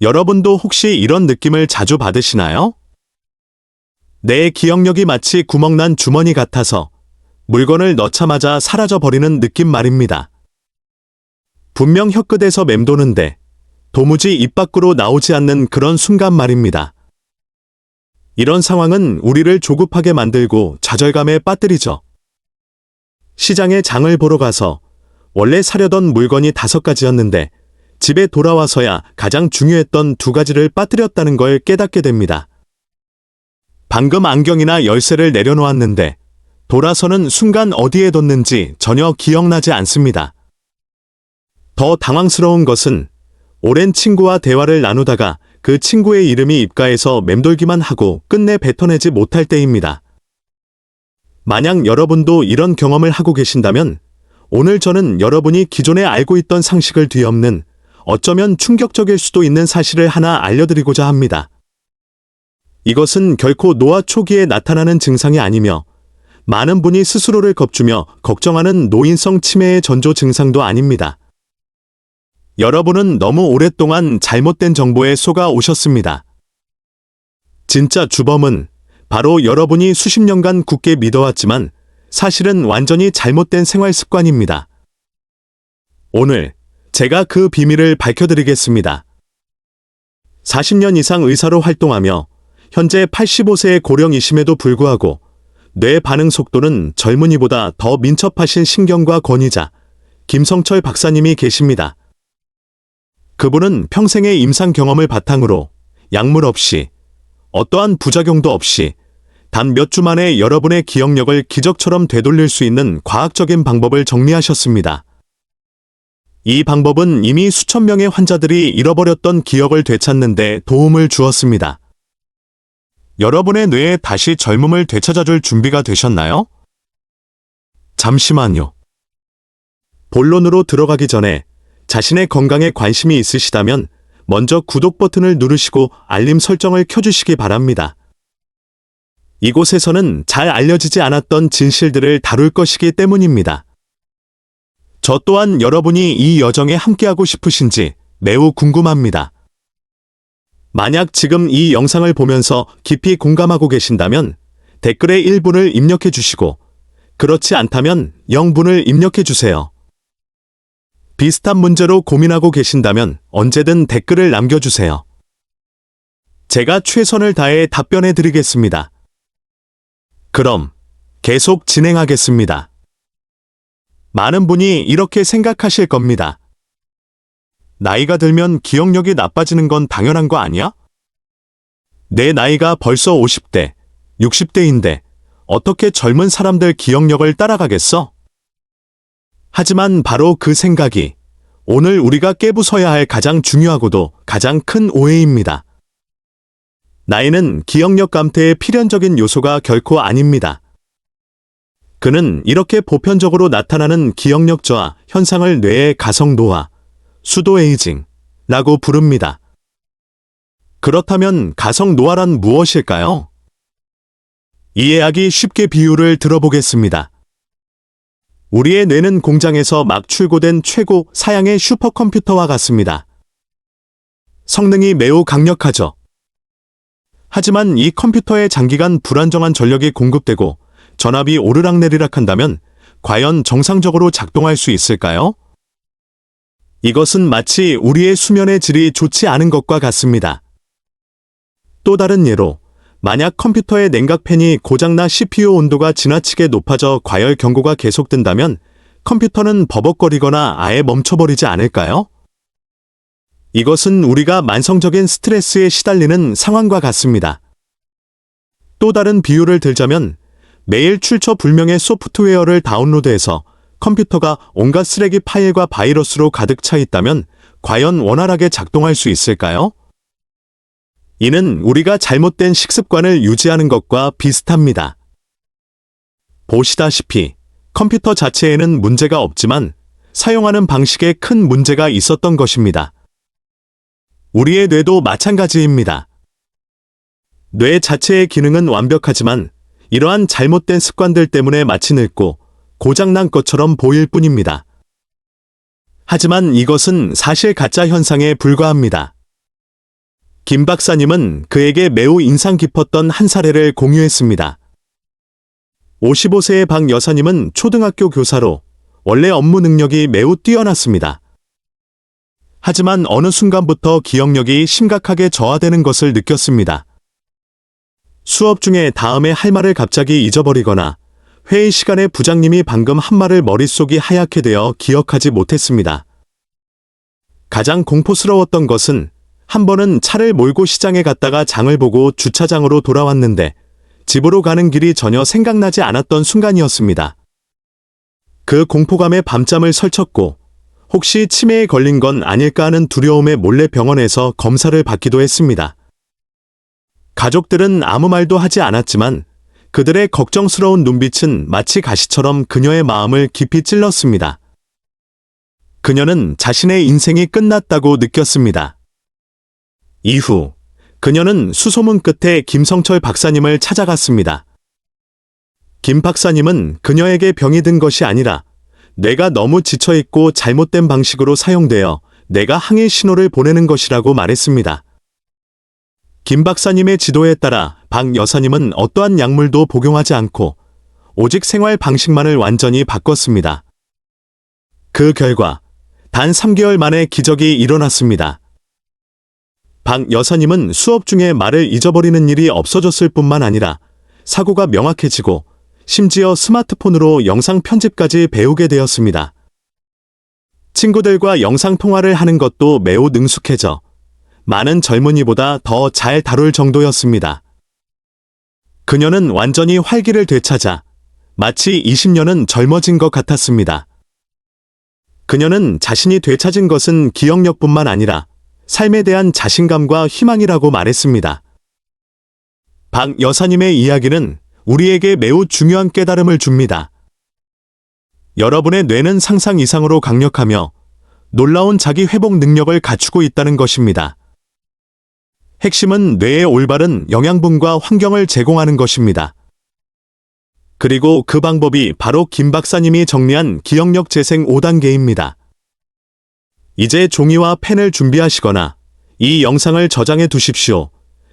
여러분도 혹시 이런 느낌을 자주 받으시나요? 내 기억력이 마치 구멍난 주머니 같아서 물건을 넣자마자 사라져 버리는 느낌 말입니다. 분명 혀끝에서 맴도는데 도무지 입 밖으로 나오지 않는 그런 순간 말입니다. 이런 상황은 우리를 조급하게 만들고 좌절감에 빠뜨리죠. 시장에 장을 보러 가서 원래 사려던 물건이 다섯 가지였는데 집에 돌아와서야 가장 중요했던 두 가지를 빠뜨렸다는 걸 깨닫게 됩니다. 방금 안경이나 열쇠를 내려놓았는데 돌아서는 순간 어디에 뒀는지 전혀 기억나지 않습니다. 더 당황스러운 것은 오랜 친구와 대화를 나누다가 그 친구의 이름이 입가에서 맴돌기만 하고 끝내 뱉어내지 못할 때입니다. 만약 여러분도 이런 경험을 하고 계신다면 오늘 저는 여러분이 기존에 알고 있던 상식을 뒤엎는 어쩌면 충격적일 수도 있는 사실을 하나 알려드리고자 합니다. 이것은 결코 노화 초기에 나타나는 증상이 아니며 많은 분이 스스로를 겁주며 걱정하는 노인성 치매의 전조 증상도 아닙니다. 여러분은 너무 오랫동안 잘못된 정보에 속아 오셨습니다. 진짜 주범은 바로 여러분이 수십 년간 굳게 믿어왔지만 사실은 완전히 잘못된 생활 습관입니다. 오늘 제가 그 비밀을 밝혀드리겠습니다. 40년 이상 의사로 활동하며 현재 85세의 고령이심에도 불구하고 뇌 반응 속도는 젊은이보다 더 민첩하신 신경과 권위자 김성철 박사님이 계십니다. 그분은 평생의 임상 경험을 바탕으로 약물 없이 어떠한 부작용도 없이 단 몇 주 만에 여러분의 기억력을 기적처럼 되돌릴 수 있는 과학적인 방법을 정리하셨습니다. 이 방법은 이미 수천 명의 환자들이 잃어버렸던 기억을 되찾는데 도움을 주었습니다. 여러분의 뇌에 다시 젊음을 되찾아줄 준비가 되셨나요? 잠시만요. 본론으로 들어가기 전에 자신의 건강에 관심이 있으시다면 먼저 구독 버튼을 누르시고 알림 설정을 켜주시기 바랍니다. 이곳에서는 잘 알려지지 않았던 진실들을 다룰 것이기 때문입니다. 저 또한 여러분이 이 여정에 함께하고 싶으신지 매우 궁금합니다. 만약 지금 이 영상을 보면서 깊이 공감하고 계신다면 댓글에 1분을 입력해 주시고 그렇지 않다면 0분을 입력해 주세요. 비슷한 문제로 고민하고 계신다면 언제든 댓글을 남겨주세요. 제가 최선을 다해 답변해 드리겠습니다. 그럼 계속 진행하겠습니다. 많은 분이 이렇게 생각하실 겁니다. 나이가 들면 기억력이 나빠지는 건 당연한 거 아니야? 내 나이가 벌써 50대, 60대인데 어떻게 젊은 사람들 기억력을 따라가겠어? 하지만 바로 그 생각이 오늘 우리가 깨부숴야 할 가장 중요하고도 가장 큰 오해입니다. 나이는 기억력 감퇴의 필연적인 요소가 결코 아닙니다. 그는 이렇게 보편적으로 나타나는 기억력 저하 현상을 뇌의 가성 노화, 수도 에이징라고 부릅니다. 그렇다면 가성 노화란 무엇일까요? 이해하기 쉽게 비유를 들어보겠습니다. 우리의 뇌는 공장에서 막 출고된 최고 사양의 슈퍼컴퓨터와 같습니다. 성능이 매우 강력하죠. 하지만 이 컴퓨터에 장기간 불안정한 전력이 공급되고 전압이 오르락내리락 한다면 과연 정상적으로 작동할 수 있을까요? 이것은 마치 우리의 수면의 질이 좋지 않은 것과 같습니다. 또 다른 예로 만약 컴퓨터의 냉각팬이 고장나 CPU 온도가 지나치게 높아져 과열 경고가 계속된다면 컴퓨터는 버벅거리거나 아예 멈춰버리지 않을까요? 이것은 우리가 만성적인 스트레스에 시달리는 상황과 같습니다. 또 다른 비유를 들자면 매일 출처 불명의 소프트웨어를 다운로드해서 컴퓨터가 온갖 쓰레기 파일과 바이러스로 가득 차 있다면 과연 원활하게 작동할 수 있을까요? 이는 우리가 잘못된 식습관을 유지하는 것과 비슷합니다. 보시다시피 컴퓨터 자체에는 문제가 없지만 사용하는 방식에 큰 문제가 있었던 것입니다. 우리의 뇌도 마찬가지입니다. 뇌 자체의 기능은 완벽하지만 이러한 잘못된 습관들 때문에 마치 늙고 고장난 것처럼 보일 뿐입니다. 하지만 이것은 사실 가짜 현상에 불과합니다. 김 박사님은 그에게 매우 인상 깊었던 한 사례를 공유했습니다. 55세의 박 여사님은 초등학교 교사로 원래 업무 능력이 매우 뛰어났습니다. 하지만 어느 순간부터 기억력이 심각하게 저하되는 것을 느꼈습니다. 수업 중에 다음에 할 말을 갑자기 잊어버리거나 회의 시간에 부장님이 방금 한 말을 머릿속이 하얗게 되어 기억하지 못했습니다. 가장 공포스러웠던 것은 한 번은 차를 몰고 시장에 갔다가 장을 보고 주차장으로 돌아왔는데 집으로 가는 길이 전혀 생각나지 않았던 순간이었습니다. 그 공포감에 밤잠을 설쳤고 혹시 치매에 걸린 건 아닐까 하는 두려움에 몰래 병원에서 검사를 받기도 했습니다. 가족들은 아무 말도 하지 않았지만 그들의 걱정스러운 눈빛은 마치 가시처럼 그녀의 마음을 깊이 찔렀습니다. 그녀는 자신의 인생이 끝났다고 느꼈습니다. 이후 그녀는 수소문 끝에 김성철 박사님을 찾아갔습니다. 김 박사님은 그녀에게 병이 든 것이 아니라 뇌가 너무 지쳐있고 잘못된 방식으로 사용되어 내가 항해 신호를 보내는 것이라고 말했습니다. 김 박사님의 지도에 따라 박 여사님은 어떠한 약물도 복용하지 않고 오직 생활 방식만을 완전히 바꿨습니다. 그 결과 단 3개월 만에 기적이 일어났습니다. 박 여사님은 수업 중에 말을 잊어버리는 일이 없어졌을 뿐만 아니라 사고가 명확해지고 심지어 스마트폰으로 영상 편집까지 배우게 되었습니다. 친구들과 영상 통화를 하는 것도 매우 능숙해져 많은 젊은이보다 더 잘 다룰 정도였습니다. 그녀는 완전히 활기를 되찾아 마치 20년은 젊어진 것 같았습니다. 그녀는 자신이 되찾은 것은 기억력뿐만 아니라 삶에 대한 자신감과 희망이라고 말했습니다. 박 여사님의 이야기는 우리에게 매우 중요한 깨달음을 줍니다. 여러분의 뇌는 상상 이상으로 강력하며 놀라운 자기 회복 능력을 갖추고 있다는 것입니다. 핵심은 뇌의 올바른 영양분과 환경을 제공하는 것입니다. 그리고 그 방법이 바로 김 박사님이 정리한 기억력 재생 5단계입니다. 이제 종이와 펜을 준비하시거나 이 영상을 저장해 두십시오.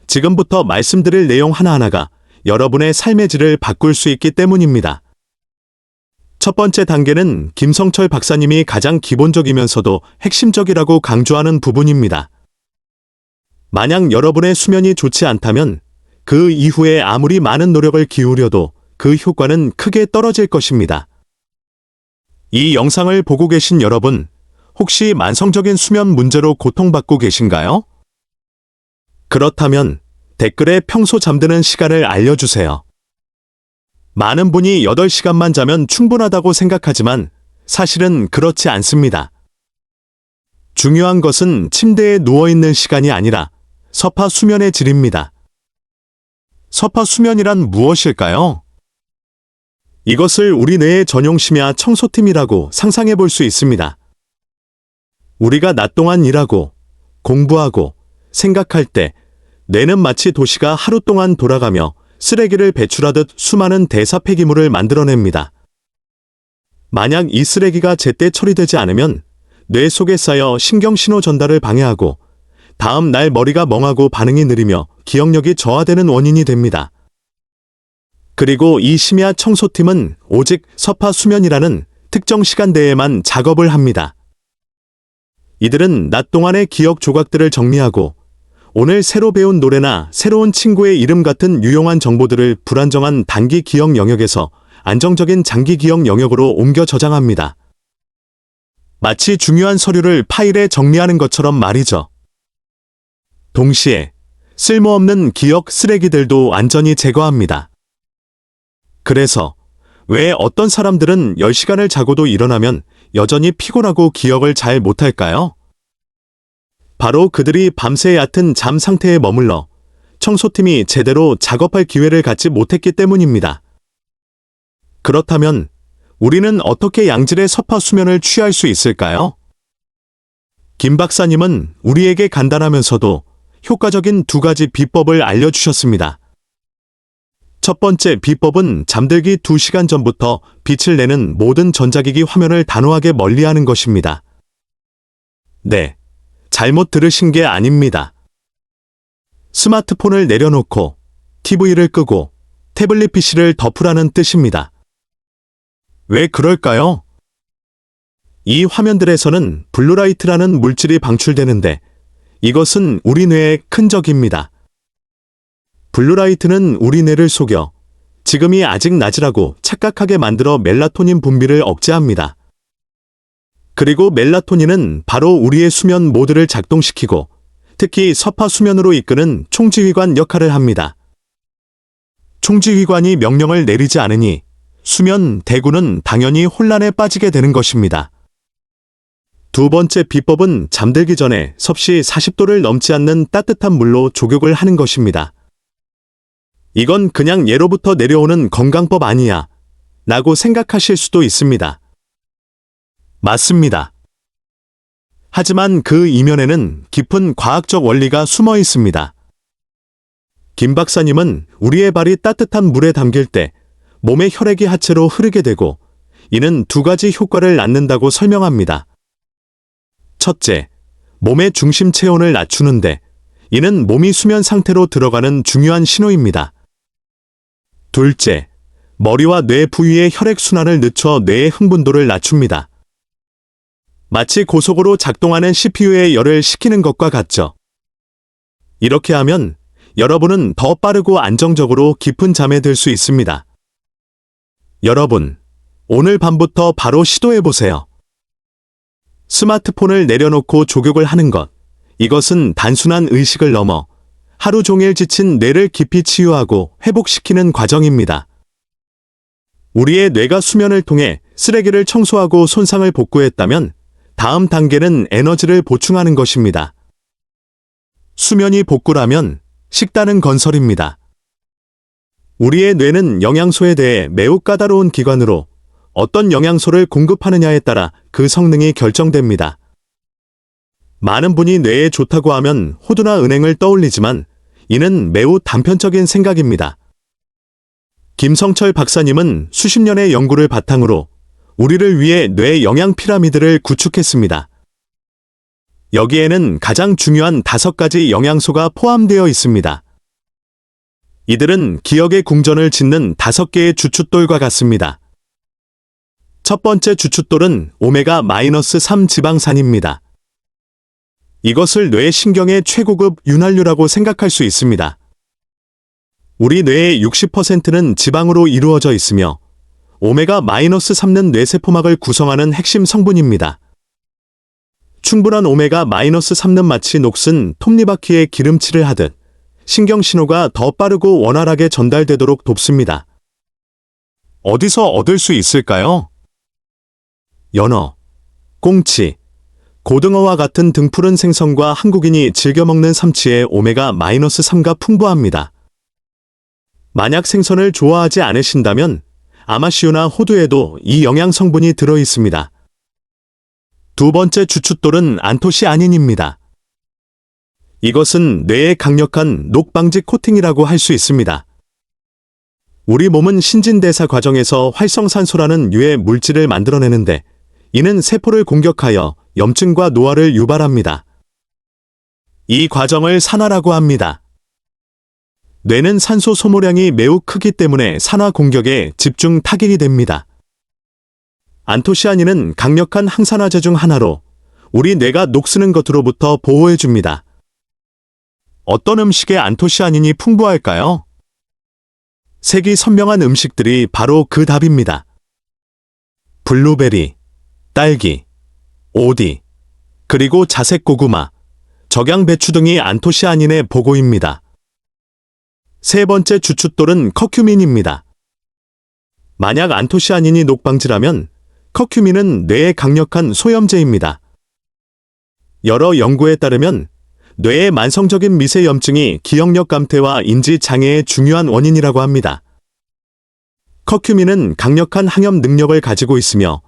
지금부터 말씀드릴 내용 하나하나가 여러분의 삶의 질을 바꿀 수 있기 때문입니다. 첫 번째 단계는 김성철 박사님이 가장 기본적이면서도 핵심적이라고 강조하는 부분입니다. 만약 여러분의 수면이 좋지 않다면 그 이후에 아무리 많은 노력을 기울여도 그 효과는 크게 떨어질 것입니다. 이 영상을 보고 계신 여러분, 혹시 만성적인 수면 문제로 고통받고 계신가요? 그렇다면 댓글에 평소 잠드는 시간을 알려주세요. 많은 분이 8시간만 자면 충분하다고 생각하지만 사실은 그렇지 않습니다. 중요한 것은 침대에 누워있는 시간이 아니라 서파 수면의 질입니다. 서파 수면이란 무엇일까요? 이것을 우리 뇌의 전용 심야 청소팀이라고 상상해 볼 수 있습니다. 우리가 낮 동안 일하고 공부하고 생각할 때 뇌는 마치 도시가 하루 동안 돌아가며 쓰레기를 배출하듯 수많은 대사 폐기물을 만들어냅니다. 만약 이 쓰레기가 제때 처리되지 않으면 뇌 속에 쌓여 신경신호 전달을 방해하고 다음 날 머리가 멍하고 반응이 느리며 기억력이 저하되는 원인이 됩니다. 그리고 이 심야 청소팀은 오직 서파 수면이라는 특정 시간대에만 작업을 합니다. 이들은 낮 동안의 기억 조각들을 정리하고 오늘 새로 배운 노래나 새로운 친구의 이름 같은 유용한 정보들을 불안정한 단기 기억 영역에서 안정적인 장기 기억 영역으로 옮겨 저장합니다. 마치 중요한 서류를 파일에 정리하는 것처럼 말이죠. 동시에 쓸모없는 기억 쓰레기들도 완전히 제거합니다. 그래서 왜 어떤 사람들은 10시간을 자고도 일어나면 여전히 피곤하고 기억을 잘 못할까요? 바로 그들이 밤새 얕은 잠 상태에 머물러 청소팀이 제대로 작업할 기회를 갖지 못했기 때문입니다. 그렇다면 우리는 어떻게 양질의 서파 수면을 취할 수 있을까요? 김 박사님은 우리에게 간단하면서도 효과적인 두 가지 비법을 알려주셨습니다. 첫 번째 비법은 잠들기 2시간 전부터 빛을 내는 모든 전자기기 화면을 단호하게 멀리하는 것입니다. 네. 잘못 들으신 게 아닙니다. 스마트폰을 내려놓고 TV를 끄고 태블릿 PC를 덮으라는 뜻입니다. 왜 그럴까요? 이 화면들에서는 블루라이트라는 물질이 방출되는데 이것은 우리 뇌의 큰 적입니다. 블루라이트는 우리 뇌를 속여 지금이 아직 낮이라고 착각하게 만들어 멜라토닌 분비를 억제합니다. 그리고 멜라토닌은 바로 우리의 수면 모드를 작동시키고 특히 서파 수면으로 이끄는 총지휘관 역할을 합니다. 총지휘관이 명령을 내리지 않으니 수면 대구는 당연히 혼란에 빠지게 되는 것입니다. 두 번째 비법은 잠들기 전에 섭씨 40도를 넘지 않는 따뜻한 물로 족욕을 하는 것입니다. 이건 그냥 예로부터 내려오는 건강법 아니야. 라고 생각하실 수도 있습니다. 맞습니다. 하지만 그 이면에는 깊은 과학적 원리가 숨어 있습니다. 김 박사님은 우리의 발이 따뜻한 물에 담길 때 몸의 혈액이 하체로 흐르게 되고 이는 두 가지 효과를 낳는다고 설명합니다. 첫째, 몸의 중심 체온을 낮추는데 이는 몸이 수면 상태로 들어가는 중요한 신호입니다. 둘째, 머리와 뇌 부위의 혈액순환을 늦춰 뇌의 흥분도를 낮춥니다. 마치 고속으로 작동하는 CPU의 열을 식히는 것과 같죠. 이렇게 하면 여러분은 더 빠르고 안정적으로 깊은 잠에 들 수 있습니다. 여러분, 오늘 밤부터 바로 시도해 보세요. 스마트폰을 내려놓고 조격을 하는 것. 이것은 단순한 의식을 넘어 하루 종일 지친 뇌를 깊이 치유하고 회복시키는 과정입니다. 우리의 뇌가 수면을 통해 쓰레기를 청소하고 손상을 복구했다면 다음 단계는 에너지를 보충하는 것입니다. 수면이 복구라면 식단은 건설입니다. 우리의 뇌는 영양소에 대해 매우 까다로운 기관으로 어떤 영양소를 공급하느냐에 따라 그 성능이 결정됩니다. 많은 분이 뇌에 좋다고 하면 호두나 은행을 떠올리지만 이는 매우 단편적인 생각입니다. 김성철 박사님은 수십 년의 연구를 바탕으로 우리를 위해 뇌 영양 피라미드를 구축했습니다. 여기에는 가장 중요한 다섯 가지 영양소가 포함되어 있습니다. 이들은 기억의 궁전을 짓는 다섯 개의 주춧돌과 같습니다. 첫 번째 주춧돌은 오메가-3 지방산입니다. 이것을 뇌 신경의 최고급 윤활유라고 생각할 수 있습니다. 우리 뇌의 60%는 지방으로 이루어져 있으며 오메가-3는 뇌세포막을 구성하는 핵심 성분입니다. 충분한 오메가-3는 마치 녹슨 톱니바퀴에 기름칠을 하듯 신경 신호가 더 빠르고 원활하게 전달되도록 돕습니다. 어디서 얻을 수 있을까요? 연어, 꽁치, 고등어와 같은 등푸른 생선과 한국인이 즐겨 먹는 삼치에 오메가-3가 풍부합니다. 만약 생선을 좋아하지 않으신다면 아마시오나 호두에도 이 영양 성분이 들어 있습니다. 두 번째 주춧돌은 안토시아닌입니다. 이것은 뇌의 강력한 녹방지 코팅이라고 할 수 있습니다. 우리 몸은 신진대사 과정에서 활성산소라는 유해 물질을 만들어내는데 이는 세포를 공격하여 염증과 노화를 유발합니다. 이 과정을 산화라고 합니다. 뇌는 산소 소모량이 매우 크기 때문에 산화 공격에 집중 타격이 됩니다. 안토시아닌은 강력한 항산화제 중 하나로 우리 뇌가 녹쓰는 것으로부터 보호해 줍니다. 어떤 음식에 안토시아닌이 풍부할까요? 색이 선명한 음식들이 바로 그 답입니다. 블루베리, 딸기, 오디, 그리고 자색 고구마, 적양 배추 등이 안토시아닌의 보고입니다. 세 번째 주춧돌은 커큐민입니다. 만약 안토시아닌이 녹방지라면 커큐민은 뇌에 강력한 소염제입니다. 여러 연구에 따르면 뇌의 만성적인 미세 염증이 기억력 감퇴와 인지 장애의 중요한 원인이라고 합니다. 커큐민은 강력한 항염 능력을 가지고 있으며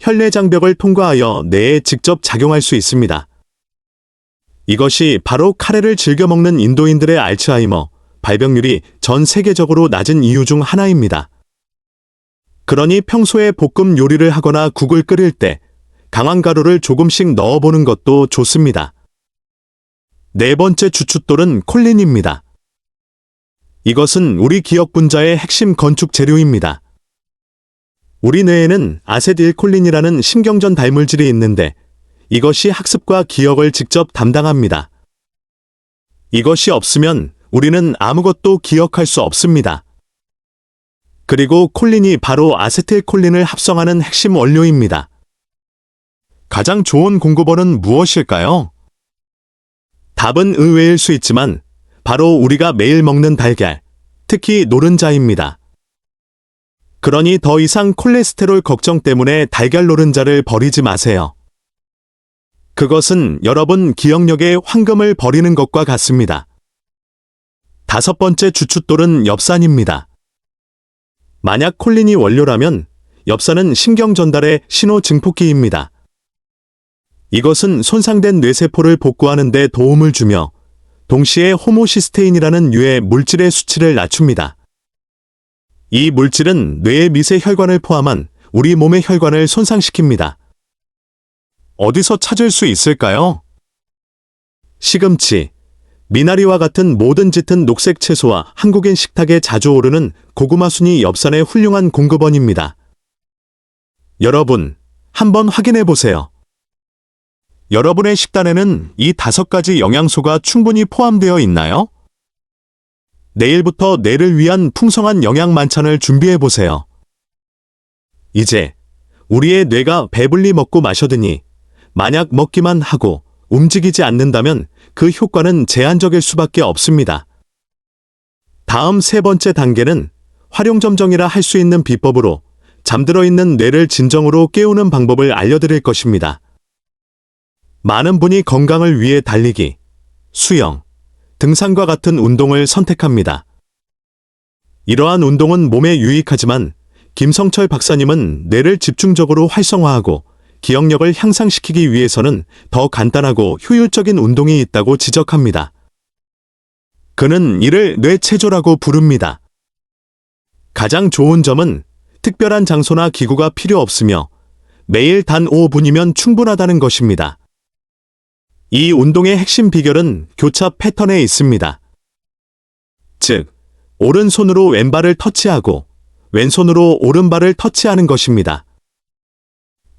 혈내 장벽을 통과하여 뇌에 직접 작용할 수 있습니다. 이것이 바로 카레를 즐겨 먹는 인도인들의 알츠하이머, 발병률이 전 세계적으로 낮은 이유 중 하나입니다. 그러니 평소에 볶음 요리를 하거나 국을 끓일 때 강황가루를 조금씩 넣어보는 것도 좋습니다. 네 번째 주춧돌은 콜린입니다. 이것은 우리 기억 분자의 핵심 건축 재료입니다. 우리 뇌에는 아세틸콜린이라는 신경전 달물질이 있는데 이것이 학습과 기억을 직접 담당합니다. 이것이 없으면 우리는 아무것도 기억할 수 없습니다. 그리고 콜린이 바로 아세틸콜린을 합성하는 핵심 원료입니다. 가장 좋은 공급원은 무엇일까요? 답은 의외일 수 있지만 바로 우리가 매일 먹는 달걀, 특히 노른자입니다. 그러니 더 이상 콜레스테롤 걱정 때문에 달걀 노른자를 버리지 마세요. 그것은 여러분 기억력의 황금을 버리는 것과 같습니다. 다섯 번째 주춧돌은 엽산입니다. 만약 콜린이 원료라면 엽산은 신경 전달의 신호 증폭기입니다. 이것은 손상된 뇌세포를 복구하는 데 도움을 주며 동시에 호모시스테인이라는 유해 물질의 수치를 낮춥니다. 이 물질은 뇌의 미세 혈관을 포함한 우리 몸의 혈관을 손상시킵니다. 어디서 찾을 수 있을까요? 시금치, 미나리와 같은 모든 짙은 녹색 채소와 한국인 식탁에 자주 오르는 고구마 순이 엽산의 훌륭한 공급원입니다. 여러분, 한번 확인해 보세요. 여러분의 식단에는 이 다섯 가지 영양소가 충분히 포함되어 있나요? 내일부터 뇌를 위한 풍성한 영양 만찬을 준비해 보세요. 이제 우리의 뇌가 배불리 먹고 마셔드니 만약 먹기만 하고 움직이지 않는다면 그 효과는 제한적일 수밖에 없습니다. 다음 세 번째 단계는 활용점정이라 할 수 있는 비법으로 잠들어 있는 뇌를 진정으로 깨우는 방법을 알려드릴 것입니다. 많은 분이 건강을 위해 달리기, 수영, 등산과 같은 운동을 선택합니다. 이러한 운동은 몸에 유익하지만 김성철 박사님은 뇌를 집중적으로 활성화하고 기억력을 향상시키기 위해서는 더 간단하고 효율적인 운동이 있다고 지적합니다. 그는 이를 뇌체조라고 부릅니다. 가장 좋은 점은 특별한 장소나 기구가 필요 없으며 매일 단 5분이면 충분하다는 것입니다. 이 운동의 핵심 비결은 교차 패턴에 있습니다. 즉, 오른손으로 왼발을 터치하고 왼손으로 오른발을 터치하는 것입니다.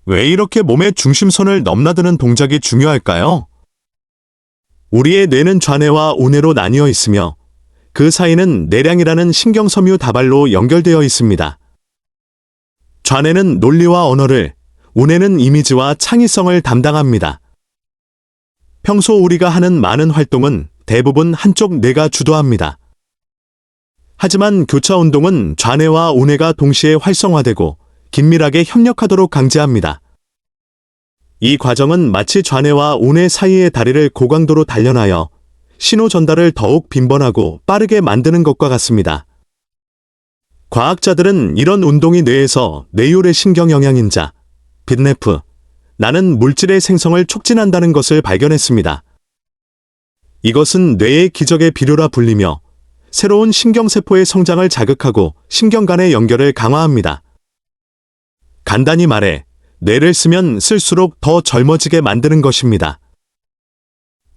왜 이렇게 몸의 중심선을 넘나드는 동작이 중요할까요? 우리의 뇌는 좌뇌와 우뇌로 나뉘어 있으며 그 사이는 내량이라는 신경섬유 다발로 연결되어 있습니다. 좌뇌는 논리와 언어를, 우뇌는 이미지와 창의성을 담당합니다. 평소 우리가 하는 많은 활동은 대부분 한쪽 뇌가 주도합니다. 하지만 교차 운동은 좌뇌와 우뇌가 동시에 활성화되고 긴밀하게 협력하도록 강제합니다. 이 과정은 마치 좌뇌와 우뇌 사이의 다리를 고강도로 단련하여 신호 전달을 더욱 빈번하고 빠르게 만드는 것과 같습니다. 과학자들은 이런 운동이 뇌에서 뇌율의 신경 영양인자, 빈네프, 나는 물질의 생성을 촉진한다는 것을 발견했습니다. 이것은 뇌의 기적의 비료라 불리며 새로운 신경세포의 성장을 자극하고 신경 간의 연결을 강화합니다. 간단히 말해 뇌를 쓰면 쓸수록 더 젊어지게 만드는 것입니다.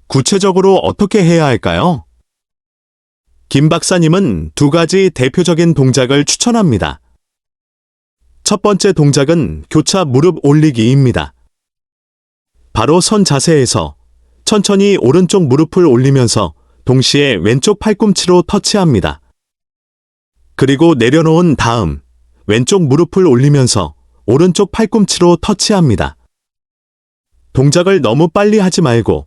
구체적으로 어떻게 해야 할까요? 김 박사님은 두 가지 대표적인 동작을 추천합니다. 첫 번째 동작은 교차 무릎 올리기입니다. 바로 선 자세에서 천천히 오른쪽 무릎을 올리면서 동시에 왼쪽 팔꿈치로 터치합니다. 그리고 내려놓은 다음 왼쪽 무릎을 올리면서 오른쪽 팔꿈치로 터치합니다. 동작을 너무 빨리 하지 말고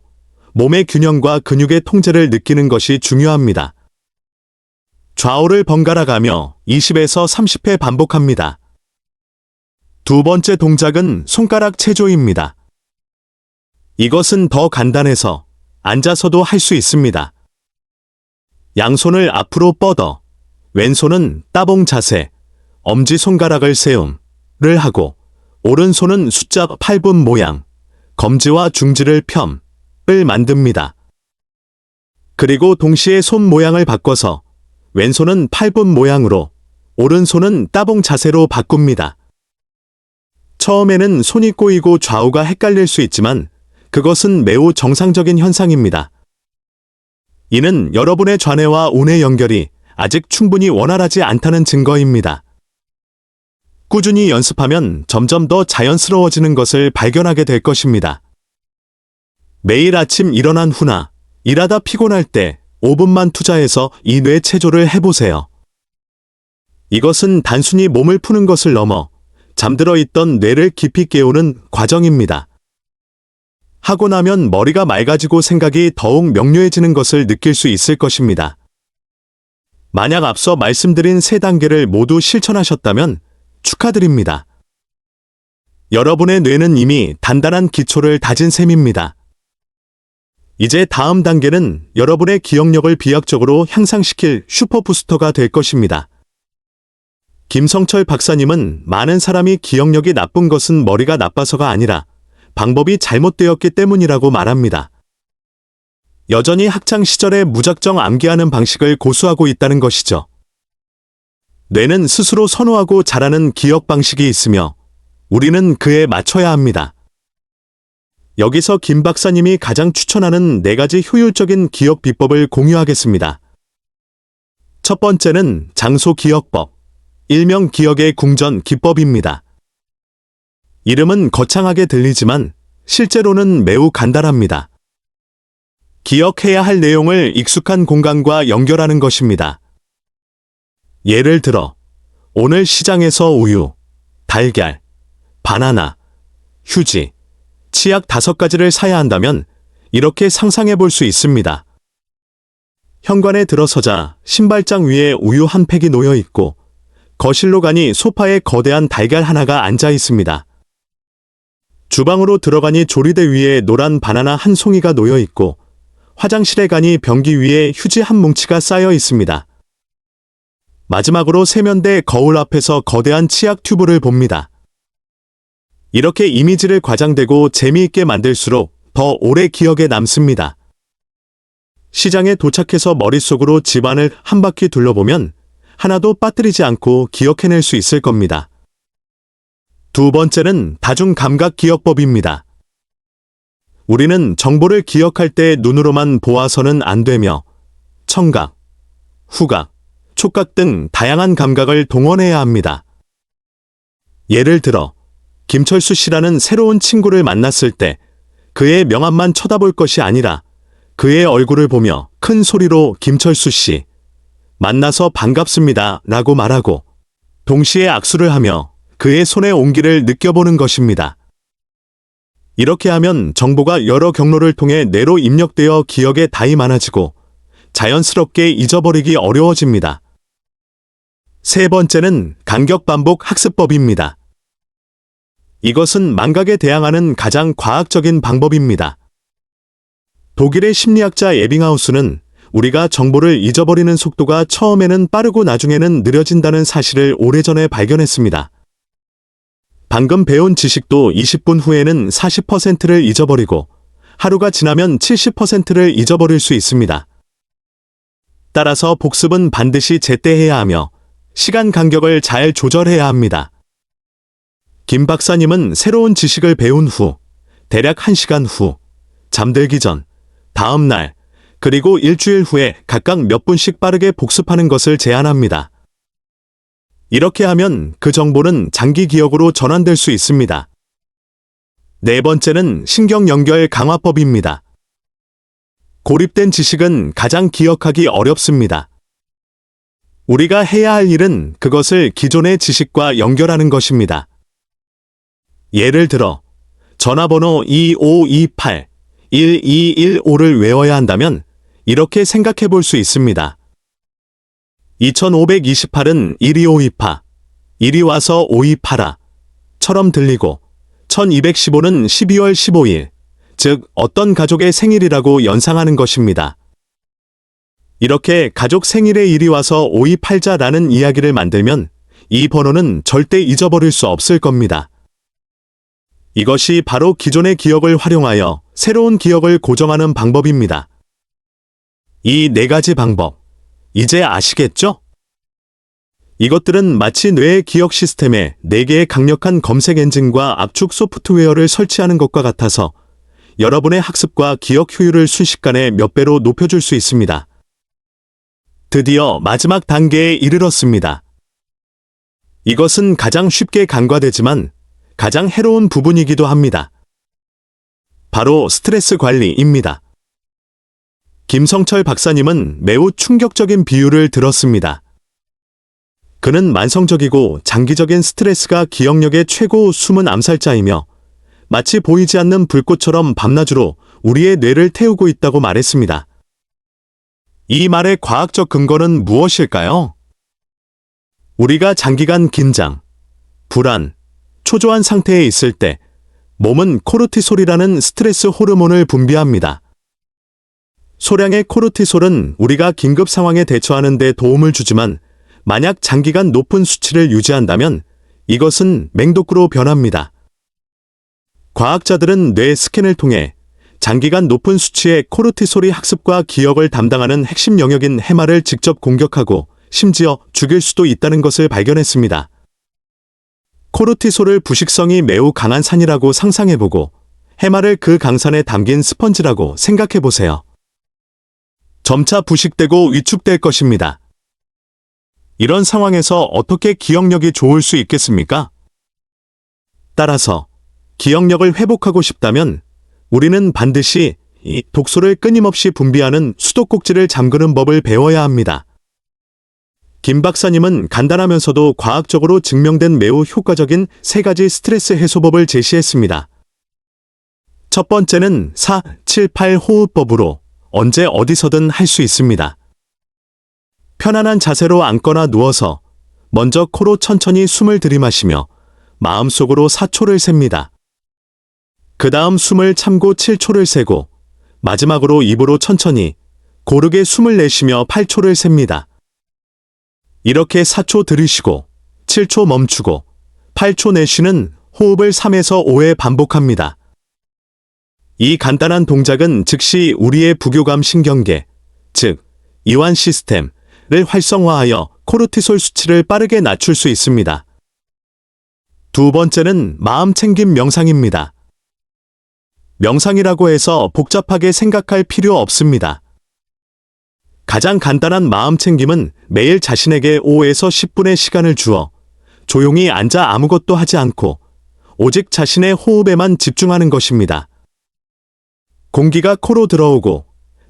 몸의 균형과 근육의 통제를 느끼는 것이 중요합니다. 좌우를 번갈아 가며 20에서 30회 반복합니다. 두 번째 동작은 손가락 체조입니다. 이것은 더 간단해서 앉아서도 할 수 있습니다. 양손을 앞으로 뻗어 왼손은 따봉 자세, 엄지손가락을 세움을 하고 오른손은 숫자 8분 모양, 검지와 중지를 펴을 만듭니다. 그리고 동시에 손 모양을 바꿔서 왼손은 8분 모양으로 오른손은 따봉 자세로 바꿉니다. 처음에는 손이 꼬이고 좌우가 헷갈릴 수 있지만 그것은 매우 정상적인 현상입니다. 이는 여러분의 좌뇌와 우뇌 연결이 아직 충분히 원활하지 않다는 증거입니다. 꾸준히 연습하면 점점 더 자연스러워지는 것을 발견하게 될 것입니다. 매일 아침 일어난 후나 일하다 피곤할 때 5분만 투자해서 이 뇌 체조를 해보세요. 이것은 단순히 몸을 푸는 것을 넘어 잠들어 있던 뇌를 깊이 깨우는 과정입니다. 하고 나면 머리가 맑아지고 생각이 더욱 명료해지는 것을 느낄 수 있을 것입니다. 만약 앞서 말씀드린 세 단계를 모두 실천하셨다면 축하드립니다. 여러분의 뇌는 이미 단단한 기초를 다진 셈입니다. 이제 다음 단계는 여러분의 기억력을 비약적으로 향상시킬 슈퍼부스터가 될 것입니다. 김성철 박사님은 많은 사람이 기억력이 나쁜 것은 머리가 나빠서가 아니라 방법이 잘못되었기 때문이라고 말합니다. 여전히 학창 시절에 무작정 암기하는 방식을 고수하고 있다는 것이죠. 뇌는 스스로 선호하고 잘하는 기억 방식이 있으며 우리는 그에 맞춰야 합니다. 여기서 김 박사님이 가장 추천하는 네 가지 효율적인 기억 비법을 공유하겠습니다. 첫 번째는 장소 기억법, 일명 기억의 궁전 기법입니다. 이름은 거창하게 들리지만 실제로는 매우 간단합니다. 기억해야 할 내용을 익숙한 공간과 연결하는 것입니다. 예를 들어, 오늘 시장에서 우유, 달걀, 바나나, 휴지, 치약 다섯 가지를 사야 한다면 이렇게 상상해 볼 수 있습니다. 현관에 들어서자 신발장 위에 우유 한 팩이 놓여 있고 거실로 가니 소파에 거대한 달걀 하나가 앉아 있습니다. 주방으로 들어가니 조리대 위에 노란 바나나 한 송이가 놓여 있고 화장실에 가니 변기 위에 휴지 한 뭉치가 쌓여 있습니다. 마지막으로 세면대 거울 앞에서 거대한 치약 튜브를 봅니다. 이렇게 이미지를 과장되고 재미있게 만들수록 더 오래 기억에 남습니다. 시장에 도착해서 머릿속으로 집안을 한 바퀴 둘러보면 하나도 빠뜨리지 않고 기억해낼 수 있을 겁니다. 두 번째는 다중감각 기억법입니다. 우리는 정보를 기억할 때 눈으로만 보아서는 안 되며 청각, 후각, 촉각 등 다양한 감각을 동원해야 합니다. 예를 들어 김철수 씨라는 새로운 친구를 만났을 때 그의 명함만 쳐다볼 것이 아니라 그의 얼굴을 보며 큰 소리로 김철수 씨, 만나서 반갑습니다 라고 말하고 동시에 악수를 하며 그의 손의 온기를 느껴보는 것입니다. 이렇게 하면 정보가 여러 경로를 통해 뇌로 입력되어 기억에 다이 많아지고 자연스럽게 잊어버리기 어려워집니다. 세 번째는 간격 반복 학습법입니다. 이것은 망각에 대항하는 가장 과학적인 방법입니다. 독일의 심리학자 에빙하우스는 우리가 정보를 잊어버리는 속도가 처음에는 빠르고 나중에는 느려진다는 사실을 오래전에 발견했습니다. 방금 배운 지식도 20분 후에는 40%를 잊어버리고 하루가 지나면 70%를 잊어버릴 수 있습니다. 따라서 복습은 반드시 제때 해야 하며 시간 간격을 잘 조절해야 합니다. 김 박사님은 새로운 지식을 배운 후, 대략 1시간 후, 잠들기 전, 다음 날, 그리고 일주일 후에 각각 몇 분씩 빠르게 복습하는 것을 제안합니다. 이렇게 하면 그 정보는 장기 기억으로 전환될 수 있습니다. 네 번째는 신경 연결 강화법입니다. 고립된 지식은 가장 기억하기 어렵습니다. 우리가 해야 할 일은 그것을 기존의 지식과 연결하는 것입니다. 예를 들어, 전화번호 2528 1215를 외워야 한다면 이렇게 생각해 볼 수 있습니다. 2528은 1252파, 이리 와서 528아, 처럼 들리고, 1215는 12월 15일, 즉 어떤 가족의 생일이라고 연상하는 것입니다. 이렇게 가족 생일에 이리 와서 528자라는 이야기를 만들면 이 번호는 절대 잊어버릴 수 없을 겁니다. 이것이 바로 기존의 기억을 활용하여 새로운 기억을 고정하는 방법입니다. 이 네 가지 방법, 이제 아시겠죠? 이것들은 마치 뇌의 기억 시스템에 4개의 강력한 검색 엔진과 압축 소프트웨어를 설치하는 것과 같아서 여러분의 학습과 기억 효율을 순식간에 몇 배로 높여줄 수 있습니다. 드디어 마지막 단계에 이르렀습니다. 이것은 가장 쉽게 간과되지만 가장 해로운 부분이기도 합니다. 바로 스트레스 관리입니다. 김성철 박사님은 매우 충격적인 비유를 들었습니다. 그는 만성적이고 장기적인 스트레스가 기억력의 최고 숨은 암살자이며 마치 보이지 않는 불꽃처럼 밤낮으로 우리의 뇌를 태우고 있다고 말했습니다. 이 말의 과학적 근거는 무엇일까요? 우리가 장기간 긴장, 불안, 초조한 상태에 있을 때 몸은 코르티솔이라는 스트레스 호르몬을 분비합니다. 소량의 코르티솔은 우리가 긴급 상황에 대처하는 데 도움을 주지만 만약 장기간 높은 수치를 유지한다면 이것은 맹독으로 변합니다. 과학자들은 뇌 스캔을 통해 장기간 높은 수치의 코르티솔이 학습과 기억을 담당하는 핵심 영역인 해마를 직접 공격하고 심지어 죽일 수도 있다는 것을 발견했습니다. 코르티솔을 부식성이 매우 강한 산이라고 상상해보고 해마를 그 강산에 담긴 스펀지라고 생각해보세요. 점차 부식되고 위축될 것입니다. 이런 상황에서 어떻게 기억력이 좋을 수 있겠습니까? 따라서 기억력을 회복하고 싶다면 우리는 반드시 이 독소를 끊임없이 분비하는 수도꼭지를 잠그는 법을 배워야 합니다. 김 박사님은 간단하면서도 과학적으로 증명된 매우 효과적인 세 가지 스트레스 해소법을 제시했습니다. 첫 번째는 4, 7, 8 호흡법으로 언제 어디서든 할 수 있습니다. 편안한 자세로 앉거나 누워서 먼저 코로 천천히 숨을 들이마시며 마음속으로 4초를 셉니다. 그 다음 숨을 참고 7초를 세고 마지막으로 입으로 천천히 고르게 숨을 내쉬며 8초를 셉니다. 이렇게 4초 들이쉬고 7초 멈추고 8초 내쉬는 호흡을 3에서 5회 반복합니다. 이 간단한 동작은 즉시 우리의 부교감 신경계, 즉 이완 시스템을 활성화하여 코르티솔 수치를 빠르게 낮출 수 있습니다. 두 번째는 마음 챙김 명상입니다. 명상이라고 해서 복잡하게 생각할 필요 없습니다. 가장 간단한 마음 챙김은 매일 자신에게 5에서 10분의 시간을 주어 조용히 앉아 아무것도 하지 않고 오직 자신의 호흡에만 집중하는 것입니다. 공기가 코로 들어오고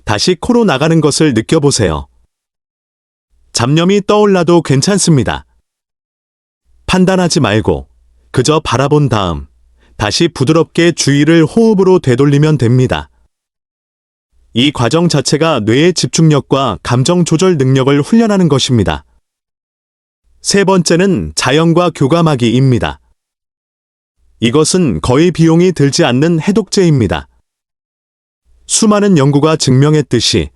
다시 코로 나가는 것을 느껴보세요. 잡념이 떠올라도 괜찮습니다. 판단하지 말고 그저 바라본 다음 다시 부드럽게 주의를 호흡으로 되돌리면 됩니다. 이 과정 자체가 뇌의 집중력과 감정 조절 능력을 훈련하는 것입니다. 세 번째는 자연과 교감하기입니다. 이것은 거의 비용이 들지 않는 해독제입니다. 수많은 연구가 증명했듯이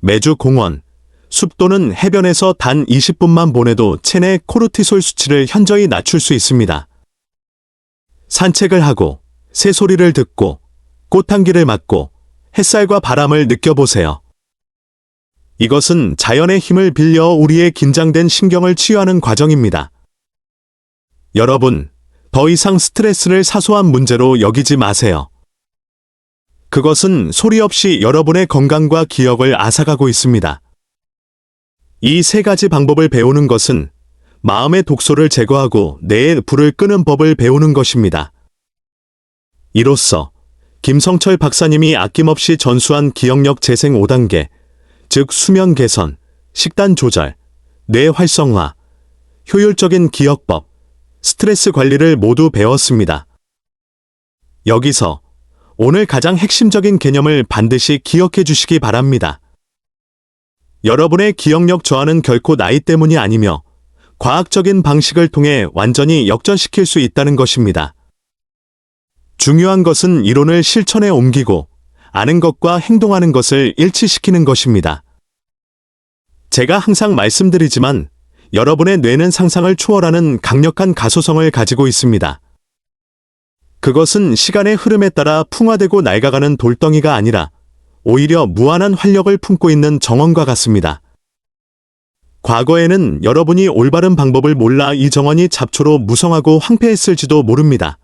매주 공원, 숲 또는 해변에서 단 20분만 보내도 체내 코르티솔 수치를 현저히 낮출 수 있습니다. 산책을 하고 새소리를 듣고 꽃향기를 맡고 햇살과 바람을 느껴보세요. 이것은 자연의 힘을 빌려 우리의 긴장된 신경을 치유하는 과정입니다. 여러분, 더 이상 스트레스를 사소한 문제로 여기지 마세요. 그것은 소리 없이 여러분의 건강과 기억을 앗아가고 있습니다. 이 세 가지 방법을 배우는 것은 마음의 독소를 제거하고 뇌의 불을 끄는 법을 배우는 것입니다. 이로써 김성철 박사님이 아낌없이 전수한 기억력 재생 5단계, 즉 수면 개선, 식단 조절, 뇌 활성화, 효율적인 기억법, 스트레스 관리를 모두 배웠습니다. 여기서 오늘 가장 핵심적인 개념을 반드시 기억해 주시기 바랍니다. 여러분의 기억력 저하는 결코 나이 때문이 아니며 과학적인 방식을 통해 완전히 역전시킬 수 있다는 것입니다. 중요한 것은 이론을 실천에 옮기고 아는 것과 행동하는 것을 일치시키는 것입니다. 제가 항상 말씀드리지만 여러분의 뇌는 상상을 초월하는 강력한 가소성을 가지고 있습니다. 그것은 시간의 흐름에 따라 풍화되고 낡아가는 돌덩이가 아니라 오히려 무한한 활력을 품고 있는 정원과 같습니다. 과거에는 여러분이 올바른 방법을 몰라 이 정원이 잡초로 무성하고 황폐했을지도 모릅니다.